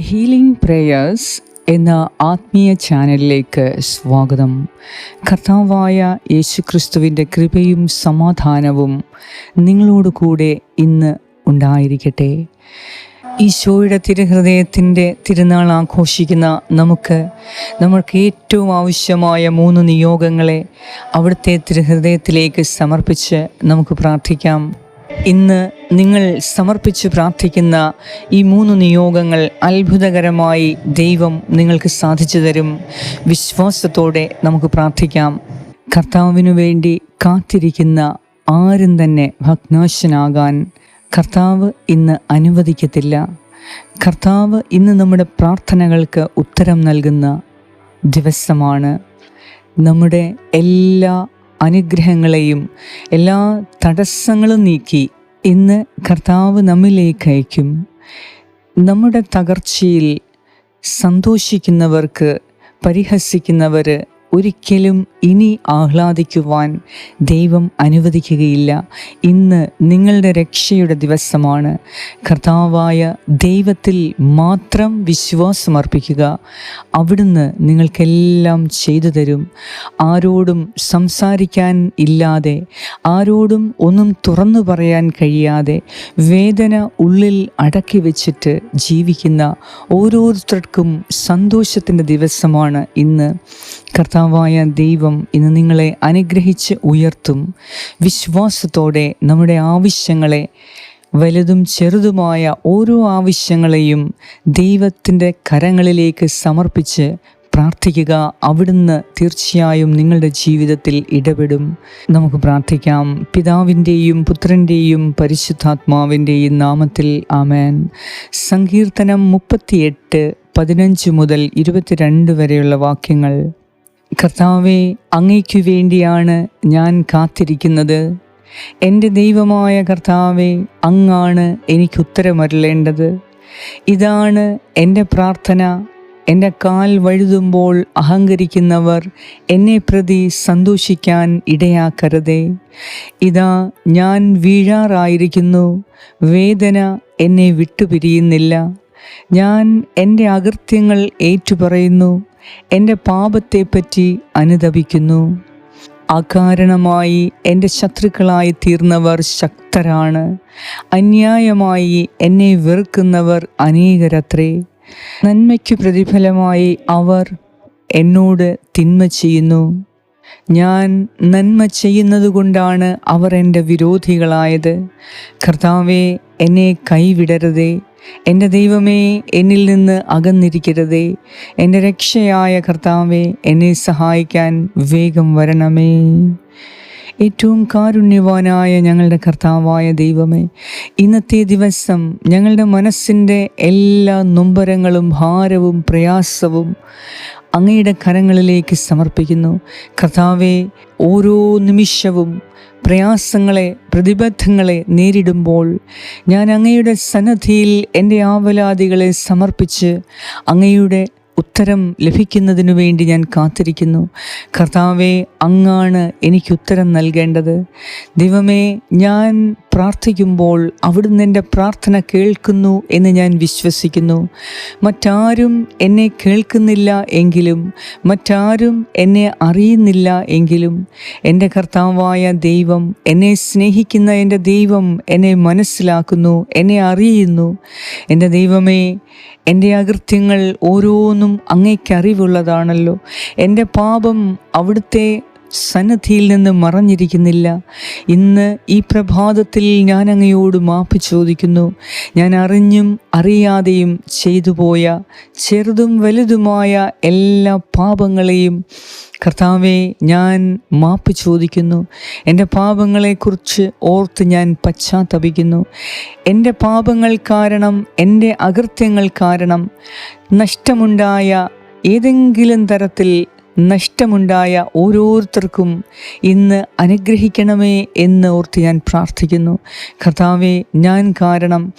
Healing prayers എന്ന ആത്മീയ ചാനലിലേക്ക് സ്വാഗതം. കർത്താവായ യേശുക്രിസ്തുവിന്റെ കൃപയും സമാധാനവും നിങ്ങളോട് കൂടെ ഇന്ന് ഉണ്ടായിരിക്കട്ടെ. ഈശോയുടെ തിരുഹൃദയത്തിന്റെ തിരുനാൾ ആഘോഷിക്കുന്ന നമുക്ക് നമ്മൾക്ക് ഏറ്റവും ആവശ്യമായ മൂന്ന് നിയോഗങ്ങളെ അവിടുത്തെ തിരുഹൃദയത്തിലേക്ക് സമർപ്പിച്ച് നമുക്ക് പ്രാർത്ഥിക്കാം. ഇന്ന് നിങ്ങൾ സമർപ്പിച്ച് പ്രാർത്ഥിക്കുന്ന ഈ മൂന്ന് നിയോഗങ്ങൾ അത്ഭുതകരമായി ദൈവം നിങ്ങൾക്ക് സാധിച്ചു തരും. വിശ്വാസത്തോടെ നമുക്ക് പ്രാർത്ഥിക്കാം. കർത്താവിനു വേണ്ടി കാത്തിരിക്കുന്ന ആരും തന്നെ ഭഗ്നാശനാകാൻ കർത്താവ് ഇന്ന് അനുവദിക്കത്തില്ല. കർത്താവ് ഇന്ന് നമ്മുടെ പ്രാർത്ഥനകൾക്ക് ഉത്തരം നൽകുന്ന ദിവസമാണ്. നമ്മുടെ എല്ലാ അനുഗ്രഹങ്ങളെയും എല്ലാ തടസ്സങ്ങളും നീക്കി ഇന്ന് കർത്താവ് നമ്മിലേക്ക് അയക്കും. നമ്മുടെ തകർച്ചയിൽ സന്തോഷിക്കുന്നവർക്ക് പരിഹസിക്കുന്നവർ ഒരിക്കലും ഇനി ആഹ്ലാദിക്കുവാൻ ദൈവം അനുവദിക്കുകയില്ല. ഇന്ന് നിങ്ങളുടെ രക്ഷയുടെ ദിവസമാണ്. കർത്താവായ ദൈവത്തിൽ മാത്രം വിശ്വാസമർപ്പിക്കുക. അവിടുന്ന് നിങ്ങൾക്കെല്ലാം ചെയ്തു തരും. ആരോടും സംസാരിക്കാൻ ഇല്ലാതെ ആരോടും ഒന്നും തുറന്നു പറയാൻ കഴിയാതെ വേദന ഉള്ളിൽ അടക്കി വെച്ചിട്ട് ജീവിക്കുന്ന ഓരോരുത്തർക്കും സന്തോഷത്തിന്റെ ദിവസമാണ് ഇന്ന്. കർത്താവായ ദൈവം ഇന്ന് നിങ്ങളെ അനുഗ്രഹിച്ച് ഉയർത്തും. വിശ്വാസത്തോടെ നമ്മുടെ ആവശ്യങ്ങളെ വലുതും ചെറുതുമായ ഓരോ ആവശ്യങ്ങളെയും ദൈവത്തിന്റെ കരങ്ങളിലേക്ക് സമർപ്പിച്ച് പ്രാർത്ഥിക്കുക. അവിടുന്ന് തീർച്ചയായും നിങ്ങളുടെ ജീവിതത്തിൽ ഇടപെടും. നമുക്ക് പ്രാർത്ഥിക്കാം. പിതാവിന്റെയും പുത്രന്റെയും പരിശുദ്ധാത്മാവിന്റെയും നാമത്തിൽ ആമേൻ. സങ്കീർത്തനം മുപ്പത്തിയെട്ട് പതിനഞ്ച് മുതൽ ഇരുപത്തിരണ്ട് വരെയുള്ള വാക്യങ്ങൾ. കർത്താവെ അങ്ങയ്ക്കു വേണ്ടിയാണ് ഞാൻ കാത്തിരിക്കുന്നത്. എന്റെ ദൈവമായ കർത്താവെ അങ്ങാണ് എനിക്ക് ഉത്തരമരുളേണ്ടത്. ഇതാണ് എന്റെ പ്രാർത്ഥന. എന്റെ കാൽ വഴുതുമ്പോൾ അഹങ്കരിക്കുന്നവർ എന്നെ പ്രതി സന്തോഷിക്കാൻ ഇടയാക്കരുതേ. ഇതാ ഞാൻ വീഴാറായിരിക്കുന്നു. വേദന എന്നെ വിട്ടുപിരിയുന്നില്ല. ഞാൻ എന്റെ അകൃത്യങ്ങൾ ഏറ്റുപറയുന്നു. എന്റെ പാപത്തെപ്പറ്റി അനുദപിക്കുന്നു. അകാരണമായി എന്റെ ശത്രുക്കളായി തീർന്നവർ ശക്തരാണ്. അന്യായമായി എന്നെ വെറുക്കുന്നവർ അനേകരത്രേ. നന്മയ്ക്കു പ്രതിഫലമായി അവർ എന്നോട് തിന്മ ചെയ്യുന്നു. ഞാൻ നന്മ ചെയ്യുന്നതുകൊണ്ടാണ് അവർ എന്റെ വിരോധികളായത്. കർത്താവെ എന്നെ കൈവിടരുതേ. എന്റെ ദൈവമേ എന്നിൽ നിന്ന് അകന്നിരിക്കരുതേ. എന്റെ രക്ഷയായ കർത്താവെ എന്നെ സഹായിക്കാൻ വേഗം വരണമേ. ഏറ്റവും കാരുണ്യവാനായ ഞങ്ങളുടെ കർത്താവായ ദൈവമേ ഇന്നത്തെ ദിവസം ഞങ്ങളുടെ മനസ്സിന്റെ എല്ലാ നൊമ്പരങ്ങളും ഭാരവും പ്രയാസവും അങ്ങയുടെ കരങ്ങളിലേക്ക് സമർപ്പിക്കുന്നു. കർത്താവെ ഓരോ നിമിഷവും പ്രയാസങ്ങളെ പ്രതിബദ്ധങ്ങളെ നേരിടുമ്പോൾ ഞാൻ അങ്ങയുടെ സന്നദ്ധിയിൽ എന്റെ ആവലാദികളെ സമർപ്പിച്ച് അങ്ങയുടെ ഉത്തരം ലഭിക്കുന്നതിനു വേണ്ടി ഞാൻ കാത്തിരിക്കുന്നു. കർത്താവെ അങ്ങാണ് എനിക്ക് ഉത്തരം നൽകേണ്ടത്. ദൈവമേ ഞാൻ പ്രാർത്ഥിക്കുമ്പോൾ അവിടുന്ന് എന്റെ പ്രാർത്ഥന കേൾക്കുന്നു എന്ന് ഞാൻ വിശ്വസിക്കുന്നു. മറ്റാരും എന്നെ കേൾക്കുന്നില്ല എങ്കിലും മറ്റാരും എന്നെ അറിയുന്നില്ല എങ്കിലും എന്റെ കർത്താവായ ദൈവം എന്നെ സ്നേഹിക്കുന്ന എന്റെ ദൈവം എന്നെ മനസ്സിലാക്കുന്നു എന്നെ അറിയുന്നു. എന്റെ ദൈവമേ എന്റെ അകൃത്യങ്ങൾ ഓരോന്നും അങ്ങേക്കറിവുള്ളതാണല്ലോ എന്റെ പാപം അവിടുത്തെ സന്നദ്ധിയിൽ നിന്ന് മറഞ്ഞിരിക്കുന്നില്ല. ഇന്ന് ഈ പ്രഭാതത്തിൽ ഞാൻ അങ്ങയോട് മാപ്പ് ചോദിക്കുന്നു. ഞാൻ അറിഞ്ഞും അറിയാതെയും ചെയ്തു പോയ ചെറുതും വലുതുമായ എല്ലാ പാപങ്ങളെയും കർത്താവെ ഞാൻ മാപ്പ് ചോദിക്കുന്നു. എന്റെ പാപങ്ങളെക്കുറിച്ച് ഓർത്ത് ഞാൻ പശ്ചാത്തപിക്കുന്നു. എന്റെ പാപങ്ങൾ കാരണം എന്റെ അകൃത്യങ്ങൾ കാരണം നഷ്ടമുണ്ടായ ഏതെങ്കിലും തരത്തിൽ നഷ്ടമുണ്ടായ ഓരോരുത്തർക്കും ഇന്ന് അനുഗ്രഹിക്കണമേ എന്ന് ഓർത്ത് ഞാൻ പ്രാർത്ഥിക്കുന്നു. കർത്താവെ ഞാൻ കാരണം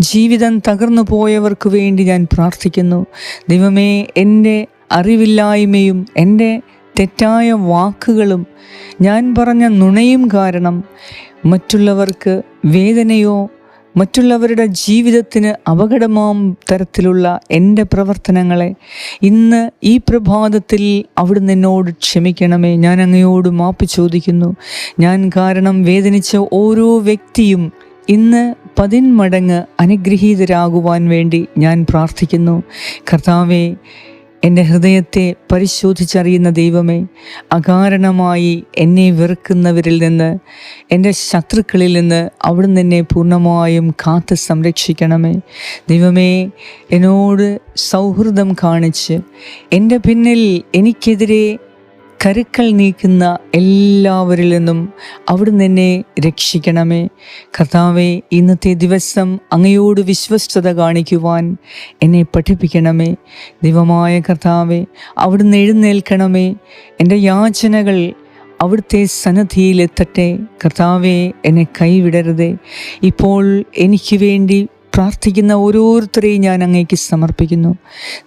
ജീവിതം തകർന്നു പോയവർക്ക് വേണ്ടി ഞാൻ പ്രാർത്ഥിക്കുന്നു. ദൈവമേ എന്റെ അറിവില്ലായ്മയും എന്റെ തെറ്റായ വാക്കുകളും ഞാൻ പറഞ്ഞ നുണയും കാരണം മറ്റുള്ളവർക്ക് വേദനയോ മറ്റുള്ളവരുടെ ജീവിതത്തിന് അപകടമാം തരത്തിലുള്ള എന്റെ പ്രവർത്തനങ്ങളെ ഇന്ന് ഈ പ്രഭാതത്തിൽ അവിടുന്ന് എന്നോട് ക്ഷമിക്കണമേ. ഞാൻ അങ്ങയോട് മാപ്പ് ചോദിക്കുന്നു. ഞാൻ കാരണം വേദനിച്ച ഓരോ വ്യക്തിയും ഇന്ന് പതിന്മടങ്ങ് അനുഗ്രഹീതരാകുവാൻ വേണ്ടി ഞാൻ പ്രാർത്ഥിക്കുന്നു. കർത്താവെ എന്റെ ഹൃദയത്തെ പരിശോധിച്ചറിയുന്ന ദൈവമേ അകാരണമായി എന്നെ വെറുക്കുന്നവരിൽ നിന്ന് എന്റെ ശത്രുക്കളിൽ നിന്ന് അവിടുന്ന് എന്നെ പൂർണമായും കാത്ത് സംരക്ഷിക്കണമേ. ദൈവമേ എന്നോട് സൗഹൃദം കാണിച്ച് എന്റെ പിന്നിൽ എനിക്കെതിരെ കരുക്കൾ നീക്കുന്ന എല്ലാവരിൽ നിന്നും അവിടുന്ന് എന്നെ രക്ഷിക്കണമേ. കർത്താവെ ഇന്നത്തെ ദിവസം അങ്ങയോട് വിശ്വസ്തത കാണിക്കുവാൻ എന്നെ പഠിപ്പിക്കണമേ. ദൈവമായ കർത്താവെ അവിടുന്ന് എഴുന്നേൽക്കണമേ. എന്റെ യാചനകൾ അവിടുത്തെ സന്നദ്ധിയിലെത്തട്ടെ കർത്താവെ എന്നെ കൈവിടരുതേ. ഇപ്പോൾ എനിക്ക് വേണ്ടി പ്രാർത്ഥിക്കുന്ന ഓരോരുത്തരെയും ഞാൻ അങ്ങേക്ക് സമർപ്പിക്കുന്നു.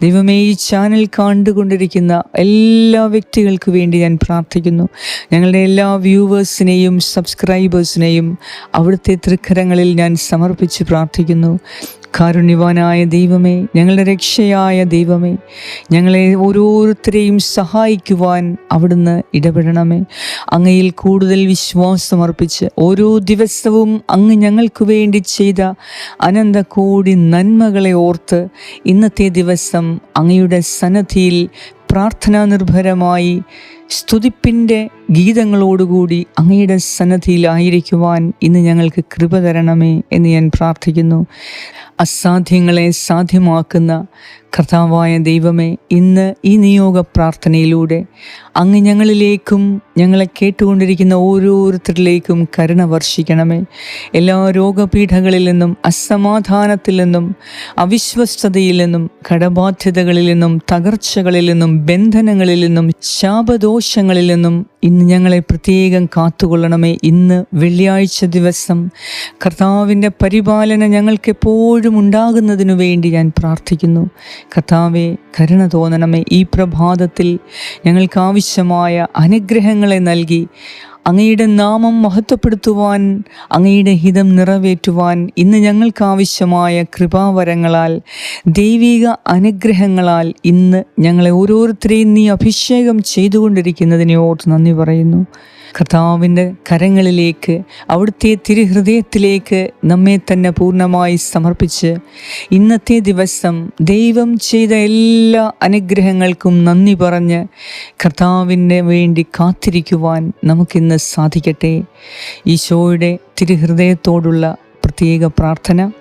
ദൈവമേ ഈ ചാനൽ കണ്ടുകൊണ്ടിരിക്കുന്ന എല്ലാ വ്യക്തികൾക്ക് വേണ്ടി ഞാൻ പ്രാർത്ഥിക്കുന്നു. ഞങ്ങളുടെ എല്ലാ വ്യൂവേഴ്സിനെയും സബ്സ്ക്രൈബേഴ്സിനെയും അവിടുത്തെ തൃക്കരങ്ങളിൽ ഞാൻ സമർപ്പിച്ച് പ്രാർത്ഥിക്കുന്നു. കാരുണ്യവാനായ ദൈവമേ ഞങ്ങളുടെ രക്ഷയായ ദൈവമേ ഞങ്ങളെ ഓരോരുത്തരെയും സഹായിക്കുവാൻ അവിടുന്ന് ഇടപെടണമേ. അങ്ങയിൽ കൂടുതൽ വിശ്വാസമർപ്പിച്ച് ഓരോ ദിവസവും അങ്ങ് ഞങ്ങൾക്ക് വേണ്ടി ചെയ്ത അനന്ത കോടി നന്മകളെ ഓർത്ത് ഇന്നത്തെ ദിവസം അങ്ങയുടെ സന്നദ്ധിയിൽ പ്രാർത്ഥനാ നിർഭരമായി സ്തുതിപ്പിന്റെ ഗീതങ്ങളോടുകൂടി അങ്ങയുടെ സന്നദ്ധിയിലായിരിക്കുവാൻ ഇന്ന് ഞങ്ങൾക്ക് കൃപ തരണമേ എന്ന് ഞാൻ പ്രാർത്ഥിക്കുന്നു. അസാധ്യങ്ങളെ സാധ്യമാക്കുന്ന കർത്താവായ ദൈവമേ ഇന്ന് ഈ നിയോഗ പ്രാർത്ഥനയിലൂടെ അങ്ങ് ഞങ്ങളിലേക്കും ഞങ്ങളെ കേട്ടുകൊണ്ടിരിക്കുന്ന ഓരോരുത്തരിലേക്കും കരുണ വർഷിക്കണമേ. എല്ലാ രോഗപീഠകളിൽ നിന്നും അസമാധാനത്തിൽ നിന്നും അവിശ്വസ്തതയിൽ നിന്നും കടബാധ്യതകളിൽ നിന്നും തകർച്ചകളിൽ നിന്നും ബന്ധനങ്ങളിൽ നിന്നും ശാപദോഷങ്ങളിൽ നിന്നും ഇന്ന് ഞങ്ങളെ പ്രത്യേകം കാത്തുകൊള്ളണമേ. ഇന്ന് വെള്ളിയാഴ്ച ദിവസം കർത്താവിന്റെ പരിപാലന ഞങ്ങൾക്ക് എപ്പോഴും ഉണ്ടാകുന്നതിനു വേണ്ടി ഞാൻ പ്രാർത്ഥിക്കുന്നു. കർത്താവെ കരുണ തോന്നണമേ. ഈ പ്രഭാതത്തിൽ ഞങ്ങൾക്ക് ആവശ്യമായ അനുഗ്രഹങ്ങളെ നൽകി അങ്ങയുടെ നാമം മഹത്വപ്പെടുത്തുവാൻ അങ്ങയുടെ ഹിതം നിറവേറ്റുവാൻ ഇന്ന് ഞങ്ങൾക്ക് ആവശ്യമായ കൃപാവരങ്ങളാൽ ദൈവിക അനുഗ്രഹങ്ങളാൽ ഇന്ന് ഞങ്ങളെ ഓരോരുത്തരെയും നീ അഭിഷേകം ചെയ്തുകൊണ്ടിരിക്കുന്നതിനെ ഓർത്ത് നന്ദി പറയുന്നു. കർത്താവിന്റെ കരങ്ങളിലേക്ക് അവിടുത്തെ തിരുഹൃദയത്തിലേക്ക് നമ്മെ തന്നെ പൂർണമായി സമർപ്പിച്ച് ഇന്നത്തെ ദിവസം ദൈവം ചെയ്ത എല്ലാ അനുഗ്രഹങ്ങൾക്കും നന്ദി പറഞ്ഞ് കർത്താവിന് വേണ്ടി കാത്തിരിക്കുവാൻ നമുക്കിന്ന് സാധിക്കട്ടെ. ഈശോയുടെ തിരുഹൃദയത്തോടുള്ള പ്രത്യേക പ്രാർത്ഥന.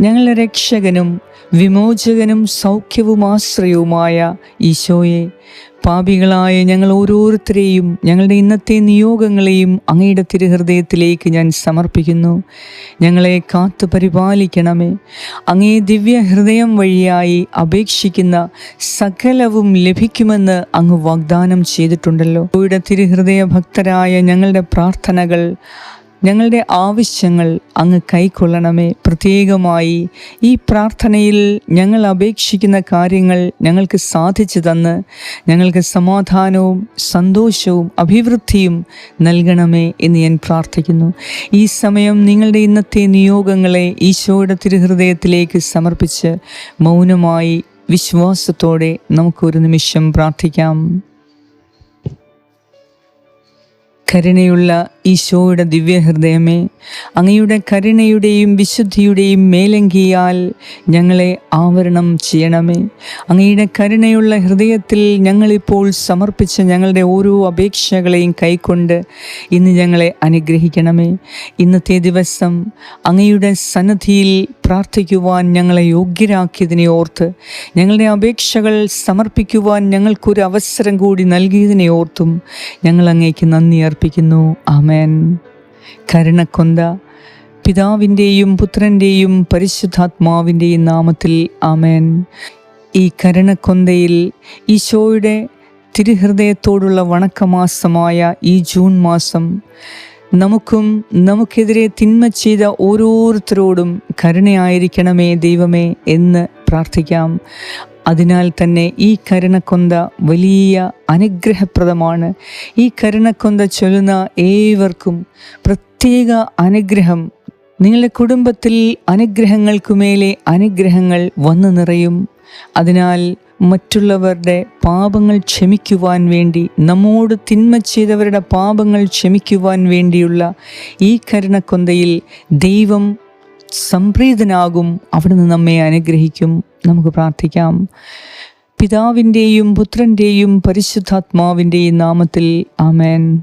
ഞങ്ങളുടെ രക്ഷകനും വിമോചകനും സൗഖ്യവും ആശ്രയവുമായ ഈശോയെ പാപികളായ ഞങ്ങൾ ഓരോരുത്തരെയും ഞങ്ങളുടെ ഇന്നത്തെ നിയോഗങ്ങളെയും അങ്ങയുടെ തിരുഹൃദയത്തിലേക്ക് ഞാൻ സമർപ്പിക്കുന്നു. ഞങ്ങളെ കാത്തു പരിപാലിക്കണമേ. അങ്ങേ ദിവ്യ ഹൃദയം വഴിയായി അപേക്ഷിക്കുന്ന സകലവും ലഭിക്കുമെന്ന് അങ്ങ് വാഗ്ദാനം ചെയ്തിട്ടുണ്ടല്ലോ. അങ്ങയുടെ തിരുഹൃദയ ഭക്തരായ ഞങ്ങളുടെ പ്രാർത്ഥനകൾ ഞങ്ങളുടെ ആവശ്യങ്ങൾ അങ്ങ് കൈക്കൊള്ളണമേ. പ്രത്യേകമായി ഈ പ്രാർത്ഥനയിൽ ഞങ്ങൾ അപേക്ഷിക്കുന്ന കാര്യങ്ങൾ ഞങ്ങൾക്ക് സാധിച്ചു തന്ന് ഞങ്ങൾക്ക് സമാധാനവും സന്തോഷവും അഭിവൃദ്ധിയും നൽകണമേ എന്ന് ഞാൻ പ്രാർത്ഥിക്കുന്നു. ഈ സമയം നിങ്ങളുടെ ഇന്നത്തെ നിയോഗങ്ങളെ ഈശോയുടെ തിരുഹൃദയത്തിലേക്ക് സമർപ്പിച്ച് മൗനമായി വിശ്വാസത്തോടെ നമുക്കൊരു നിമിഷം പ്രാർത്ഥിക്കാം. കരുണയുള്ള ഈശോയുടെ ദിവ്യഹൃദയമേ അങ്ങയുടെ കരുണയുടെയും വിശുദ്ധിയുടെയും മേലങ്കിയാൽ ഞങ്ങളെ ആവരണം ചെയ്യണമേ. അങ്ങയുടെ കരുണയുള്ള ഹൃദയത്തിൽ ഞങ്ങളിപ്പോൾ സമർപ്പിച്ച ഞങ്ങളുടെ ഓരോ അപേക്ഷകളെയും കൈക്കൊണ്ട് ഇന്ന് ഞങ്ങളെ അനുഗ്രഹിക്കണമേ. ഇന്നത്തെ ദിവസം അങ്ങയുടെ സന്നദ്ധിയിൽ പ്രാർത്ഥിക്കുവാൻ ഞങ്ങളെ യോഗ്യരാക്കിയതിനെ ഓർത്ത് ഞങ്ങളുടെ അപേക്ഷകൾ സമർപ്പിക്കുവാൻ ഞങ്ങൾക്കൊരു അവസരം കൂടി നൽകിയതിനെ ഓർത്തും ഞങ്ങൾ അങ്ങേക്ക് നന്ദി അർപ്പിക്കുന്നു. ആമേൻ. കരുണക്കൊന്ത പിതാവിന്റെയും പുത്രന്റെയും പരിശുദ്ധാത്മാവിന്റെയും നാമത്തിൽ ആമേൻ. ഈ കരുണക്കൊന്തയിൽ ഈശോയുടെ തിരുഹൃദയത്തോടുള്ള വണക്കമാസമായ ഈ ജൂൺ മാസം നമുക്കും നമുക്കെതിരെ തിന്മ ചെയ്ത ഓരോരുത്തരോടും കരുണയായിരിക്കണമേ ദൈവമേ എന്ന് പ്രാർത്ഥിക്കാം. അതിനാൽ തന്നെ ഈ കരുണക്കൊന്ത വലിയ അനുഗ്രഹപ്രദമാണ്. ഈ കരുണക്കൊന്ത ചൊല്ലുന്ന ഏവർക്കും പ്രത്യേക അനുഗ്രഹം. നിങ്ങളുടെ കുടുംബത്തിൽ അനുഗ്രഹങ്ങൾക്കുമേലെ അനുഗ്രഹങ്ങൾ വന്നു നിറയും. അതിനാൽ മറ്റുള്ളവരുടെ പാപങ്ങൾ ക്ഷമിക്കുവാൻ വേണ്ടി നമ്മോട് തിന്മ ചെയ്തവരുടെ പാപങ്ങൾ ക്ഷമിക്കുവാൻ വേണ്ടിയുള്ള ഈ കരുണക്കൊന്തയിൽ ദൈവം സംപ്രീതനാകും. അവിടുന്ന് നമ്മെ അനുഗ്രഹിക്കും. നമുക്ക് പ്രാർത്ഥിക്കാം. പിതാവിന്റെയും പുത്രന്റെയും പരിശുദ്ധാത്മാവിന്റെയും നാമത്തിൽ ആമേൻ.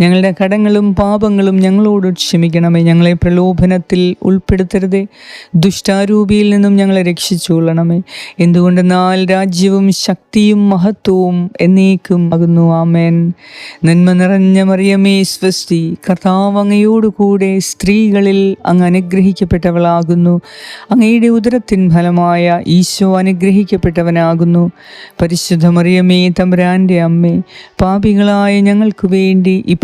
ഞങ്ങളുടെ കടങ്ങളും പാപങ്ങളും ഞങ്ങളോട് ക്ഷമിക്കണമേ. ഞങ്ങളെ പ്രലോഭനത്തിൽ ഉൾപ്പെടുത്തരുതേ. ദുഷ്ടാരൂപിയിൽ നിന്നും ഞങ്ങളെ രക്ഷിച്ചുകൊള്ളണമേ. എന്തുകൊണ്ടെന്നാൽ രാജ്യവും ശക്തിയും മഹത്വവും എന്നേക്കും ആകുന്നു. ആമേൻ. നന്മ നിറഞ്ഞ മറിയമേ സ്വസ്തി. കർത്താവ് അങ്ങയോടുകൂടെ സ്ത്രീകളിൽ അങ്ങ് അനുഗ്രഹിക്കപ്പെട്ടവളാകുന്നു. അങ്ങയുടെ ഉദരത്തിൻ ഫലമായ ഈശോ അനുഗ്രഹിക്കപ്പെട്ടവനാകുന്നു. പരിശുദ്ധ മറിയമേ തമ്പുരാന്റെ അമ്മേ പാപികളായ ഞങ്ങൾക്ക് വേണ്ടി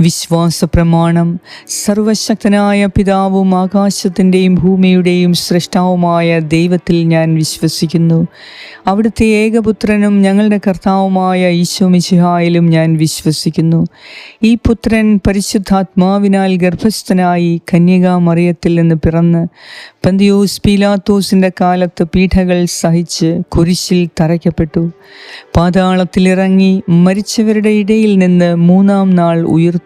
വിശ്വാസ പ്രമാണം സർവശക്തനായ പിതാവും ആകാശത്തിന്റെയും ഭൂമിയുടെയും സൃഷ്ടാവുമായ ദൈവത്തിൽ ഞാൻ വിശ്വസിക്കുന്നു. അവിടുത്തെ ഏകപുത്രനും ഞങ്ങളുടെ കർത്താവുമായ ഈശോമിശിഹായിലും ഞാൻ വിശ്വസിക്കുന്നു. ഈ പുത്രൻ പരിശുദ്ധാത്മാവിനാൽ ഗർഭസ്ഥനായി കന്യകാമറിയത്തിൽ നിന്ന് പിറന്ന് പന്തിയോസ് പീലാത്തോസിന്റെ കാലത്ത് പീഠകൾ സഹിച്ച് കുരിശിൽ തറയ്ക്കപ്പെട്ടു. പാതാളത്തിലിറങ്ങി മരിച്ചവരുടെ ഇടയിൽ നിന്ന് മൂന്നാം നാൾ ഉയർത്തു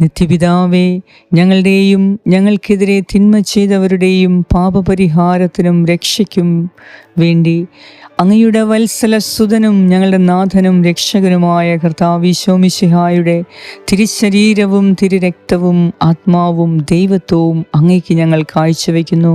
നിത്യപിതാവേ ഞങ്ങളുടെയും ഞങ്ങൾക്കെതിരെ തിന്മ ചെയ്തവരുടെയും പാപപരിഹാരത്തിനും രക്ഷയ്ക്കും വേണ്ടി അങ്ങയുടെ വത്സല സുതനും ഞങ്ങളുടെ നാഥനും രക്ഷകനുമായ കർത്താവിശോമിശിഹായുടെ തിരുശരീരവും തിരുരക്തവും ആത്മാവും ദൈവത്വവും അങ്ങയ്ക്ക് ഞങ്ങൾ കാഴ്ചവെക്കുന്നു.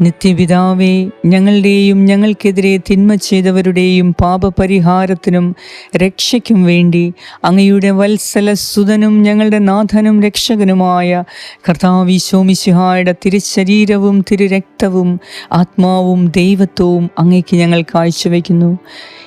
നിത്യപിതാവേ ഞങ്ങളുടെയും ഞങ്ങൾക്കെതിരെ തിന്മ ചെയ്തവരുടെയും പാപപരിഹാരത്തിനും രക്ഷയ്ക്കും വേണ്ടി അങ്ങയുടെ വത്സല സുതനും ഞങ്ങളുടെ നാഥനും രക്ഷകനുമായ കർത്താവിശോമിശിഹായുടെ തിരുശരീരവും തിരുരക്തവും ആത്മാവും ദൈവത്വവും അങ്ങയ്ക്ക് ഞങ്ങൾ കാഴ്ചവെക്കുന്നു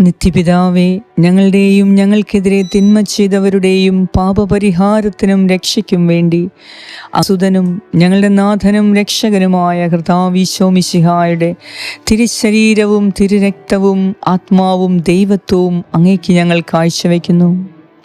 നിത്യപിതാവേ ഞങ്ങളുടെയും ഞങ്ങൾക്കെതിരെ തിന്മ ചെയ്തവരുടെയും പാപപരിഹാരത്തിനും രക്ഷയ്ക്കും വേണ്ടി അസുതനും ഞങ്ങളുടെ നാഥനും രക്ഷകനുമായ കൃതാവിശോമിശിഹായുടെ തിരുശരീരവും തിരുരക്തവും ആത്മാവും ദൈവത്വവും അങ്ങേക്ക് ഞങ്ങൾ കാഴ്ചവെക്കുന്നു.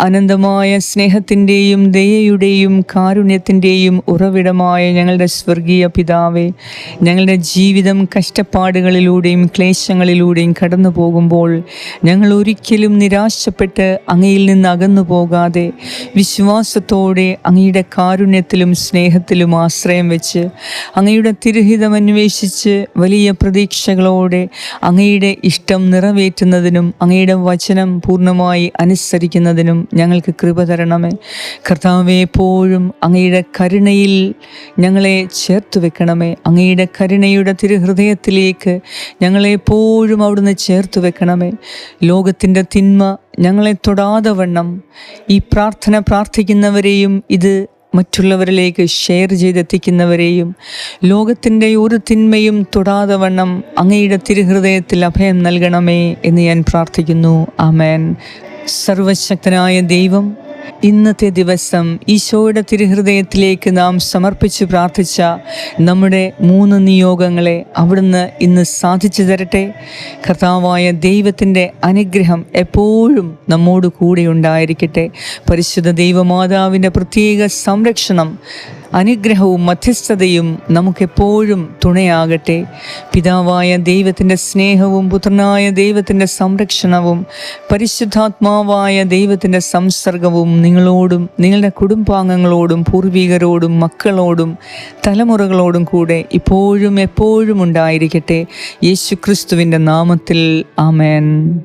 അനന്തമായ സ്നേഹത്തിന്റെയും ദയയുടെയും കാരുണ്യത്തിന്റെയും ഉറവിടമായ ഞങ്ങളുടെ സ്വർഗീയ പിതാവേ ഞങ്ങളുടെ ജീവിതം കഷ്ടപ്പാടുകളിലൂടെയും ക്ലേശങ്ങളിലൂടെയും കടന്നു പോകുമ്പോൾ ഞങ്ങൾ ഒരിക്കലും നിരാശപ്പെട്ട് അങ്ങയിൽ നിന്ന് അകന്നു പോകാതെ വിശ്വാസത്തോടെ അങ്ങയുടെ കാരുണ്യത്തിലും സ്നേഹത്തിലും ആശ്രയം വെച്ച് അങ്ങയുടെ തിരുഹിതം അന്വേഷിച്ച് വലിയ പ്രതീക്ഷകളോടെ അങ്ങയുടെ ഇഷ്ടം നിറവേറ്റുന്നതിനും അങ്ങയുടെ വചനം പൂർണമായി അനുസരിക്കുന്നതിനും ഞങ്ങൾക്ക് കൃപ തരണമേ. കർത്താവെ എപ്പോഴും അങ്ങയുടെ കരുണയിൽ ഞങ്ങളെ ചേർത്ത് വെക്കണമേ. അങ്ങയുടെ കരുണയുടെ തിരുഹൃദയത്തിലേക്ക് ഞങ്ങളെപ്പോഴും അവിടുന്ന് ചേർത്ത് വെക്കണമേ. ലോകത്തിന്റെ തിന്മ ഞങ്ങളെ തൊടാതെ വണ്ണം ഈ പ്രാർത്ഥന പ്രാർത്ഥിക്കുന്നവരെയും ഇത് മറ്റുള്ളവരിലേക്ക് ഷെയർ ചെയ്തെത്തിക്കുന്നവരെയും ലോകത്തിന്റെ ഒരു തിന്മയും തൊടാതെ വണ്ണം അങ്ങയുടെ തിരുഹൃദയത്തിൽ അഭയം നൽകണമേ എന്ന് ഞാൻ പ്രാർത്ഥിക്കുന്നു. ആമേൻ. സർവശക്തനായ ദൈവം ഇന്നത്തെ ദിവസം ഈശോയുടെ തിരുഹൃദയത്തിലേക്ക് നാം സമർപ്പിച്ച് പ്രാർത്ഥിച്ച നമ്മുടെ മൂന്ന് നിയോഗങ്ങളെ അവിടുന്ന് ഇന്ന് സാധിച്ചു തരട്ടെ. കർത്താവായ ദൈവത്തിന്റെ അനുഗ്രഹം എപ്പോഴും നമ്മോട് കൂടെ ഉണ്ടായിരിക്കട്ടെ. പരിശുദ്ധ ദൈവമാതാവിന്റെ പ്രത്യേക സംരക്ഷണം അനുഗ്രഹവും മധ്യസ്ഥതയും നമുക്കെപ്പോഴും തുണയാകട്ടെ. പിതാവായ ദൈവത്തിന്റെ സ്നേഹവും പുത്രനായ ദൈവത്തിന്റെ സംരക്ഷണവും പരിശുദ്ധാത്മാവായ ദൈവത്തിന്റെ സംസർഗവും നിങ്ങളോടും നിങ്ങളുടെ കുടുംബാംഗങ്ങളോടും പൂർവികരോടും മക്കളോടും തലമുറകളോടും കൂടെ ഇപ്പോഴും എപ്പോഴും ഉണ്ടായിരിക്കട്ടെ. യേശുക്രിസ്തുവിന്റെ നാമത്തിൽ ആമേൻ.